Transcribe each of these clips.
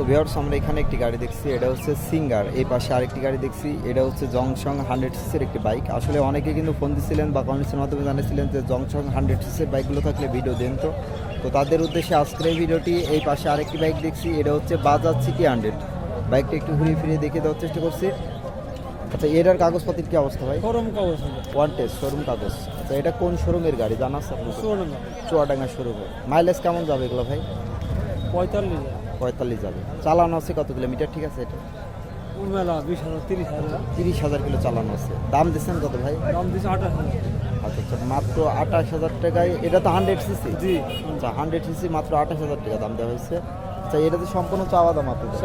তো ভিউয়ার্স আমরা এখানে একটি গাড়ি দেখছি এটা হচ্ছে সিঙ্গার এই পাশে আরেকটি গাড়ি দেখছি এটা হচ্ছে জংশং হান্ড্রেড সিসির একটি বাইক আসলে অনেকে কিন্তু ফোন দিছিলেন বা কমেন্টসের মাধ্যমে জানিয়েছিলেন যে জংশং হান্ড্রেড সিসির বাইকগুলো থাকলে ভিডিও দেন তো। তো তাদের উদ্দেশ্যে আজকের এই ভিডিওটি এই পাশে আরেকটি বাইক দেখছি এটা হচ্ছে বাজাজ সিটি হান্ড্রেড বাইকটা একটু ঘুরিয়ে ফিরিয়ে দেখে দেওয়ার চেষ্টা করছি। আচ্ছা এটার কাগজপত্রের কি অবস্থা ভাই? গরম কাগজ। ওয়ান টেস্ট শোরুম কাগজ। আচ্ছা এটা কোন শোরুমের গাড়ি? জানা আছে আপনার চুয়ান্ন চুয়াডাঙ্গা শোরুমে। মাইলেজ কেমন যাবে এগুলো ভাই? পঁয়তাল্লিশ পঁয়তাল্লিশ যাবে। চালানো আছে কত কিলোমিটার? ঠিক আছে এটা? তিরিশ হাজার। কিলো চালানো আছে। দাম দিচ্ছেন কত ভাই? দাম দিচ্ছে আঠাশ আচ্ছা আচ্ছা মাত্র আঠাশ হাজার টাকায় এটা তো হান্ড্রেড সিসি জি। আচ্ছা হান্ড্রেড সিসি মাত্র আঠাশ হাজার টাকা দাম দেওয়া হয়েছে। আচ্ছা এটা তো সম্পূর্ণ চাওয়া দাম আপনাদের?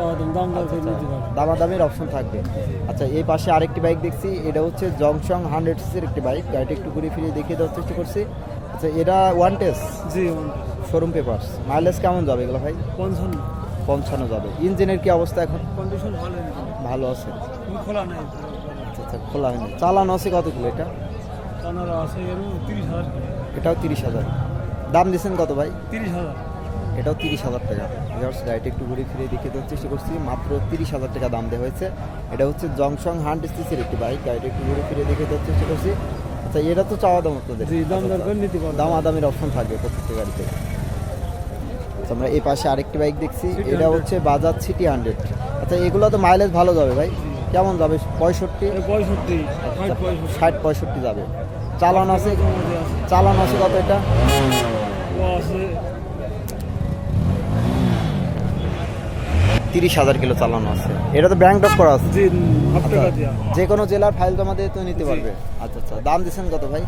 নিতে পারবে দামাদামির অপশন থাকবে। আচ্ছা এই পাশে আরেকটি বাইক দেখছি এটা হচ্ছে জংশং হান্ড্রেড সিসির একটি বাইক গাড়িটা একটু ঘুরে ফিরিয়ে দেখিয়ে দেওয়ার চেষ্টা করছি। আচ্ছা এটা ওয়ান টেস্ট জি শোরুম পেপার্স মাইলেজ কেমন যাবে এগুলো ভাই? পঞ্চান্ন। পঞ্চান্ন যাবে। ইঞ্জিনের কি অবস্থা এখন? কন্ডিশন ভালো ভালো আছে। খোলা নেই। আচ্ছা আচ্ছা খোলা হয়নি। চালানো আছে কত কিলো এটা? টানারা আছে তিরিশ হাজার এটাও তিরিশ হাজার। দাম দিচ্ছেন কত ভাই? তিরিশ হাজার। এটাও তিরিশ হাজার টাকা। ভিউয়ার্স গাড়িটা একটু ঘুরে ফিরে দেখে দেওয়ার চেষ্টা করছি। মাত্র তিরিশ হাজার টাকা দাম দেওয়া হয়েছে। এটা হচ্ছে জংশন হান্ড সিসির একটি বাইক গাড়িটা একটু ঘুরে ফিরে দেখে দেওয়ার চেষ্টা করছি। আচ্ছা এটা তো চাওয়া দাম আপনাদের। দাম দর করে নিতে পারবে দাম আদামের অপশন থাকবে প্রত্যেকটা গাড়িতে। আচ্ছা আমরা এই পাশে আরেকটি বাইক দেখছি। এটা হচ্ছে বাজাজ সিটি হান্ড্রেড আচ্ছা এগুলো তো মাইলেজ ভালো যাবে ভাই। কেমন যাবে? পঁয়ষট্টি? পঁয়ষট্টি ষাট পঁয়ষট্টি। যাবে। চালান আছে? চালান আছে কত এটা? তিরিশ হাজার কিলো চালানো আছে। এটা তো ব্যাংক ডক করা আছে। দিয়া। যে কোনো জেলার ফাইল জমা দিয়ে তো নিতে পারবে। আচ্ছা আচ্ছা দাম দিচ্ছেন কত ভাই?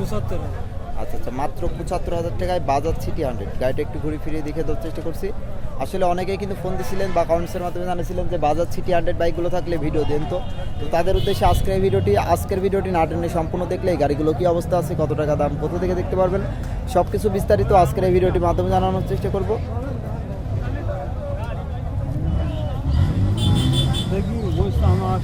আচ্ছা আচ্ছা মাত্র পঁচাত্তর হাজার টাকায় বাজাজ সিটি হান্ড্রেড। গাড়িটা একটু ঘুরে ফিরিয়ে দেখে দেওয়ার চেষ্টা করছি। আসলে অনেকেই কিন্তু ফোন দিয়েছিলেন বা কমেন্টসের মাধ্যমে জানিয়েছিলেন যে বাজাজ সিটি হান্ড্রেড বাইকগুলো থাকলে ভিডিও দেন তো। তো তাদের উদ্দেশ্যে আজকের ভিডিওটি আজকের ভিডিওটি না টেনে সম্পূর্ণ দেখলে এই গাড়িগুলো কী অবস্থা আছে কত টাকা দাম কোথা থেকে দেখতে পারবেন সব কিছু বিস্তারিত আজকের এই ভিডিওটির মাধ্যমে জানানোর চেষ্টা করব। দেখি বলছে আমার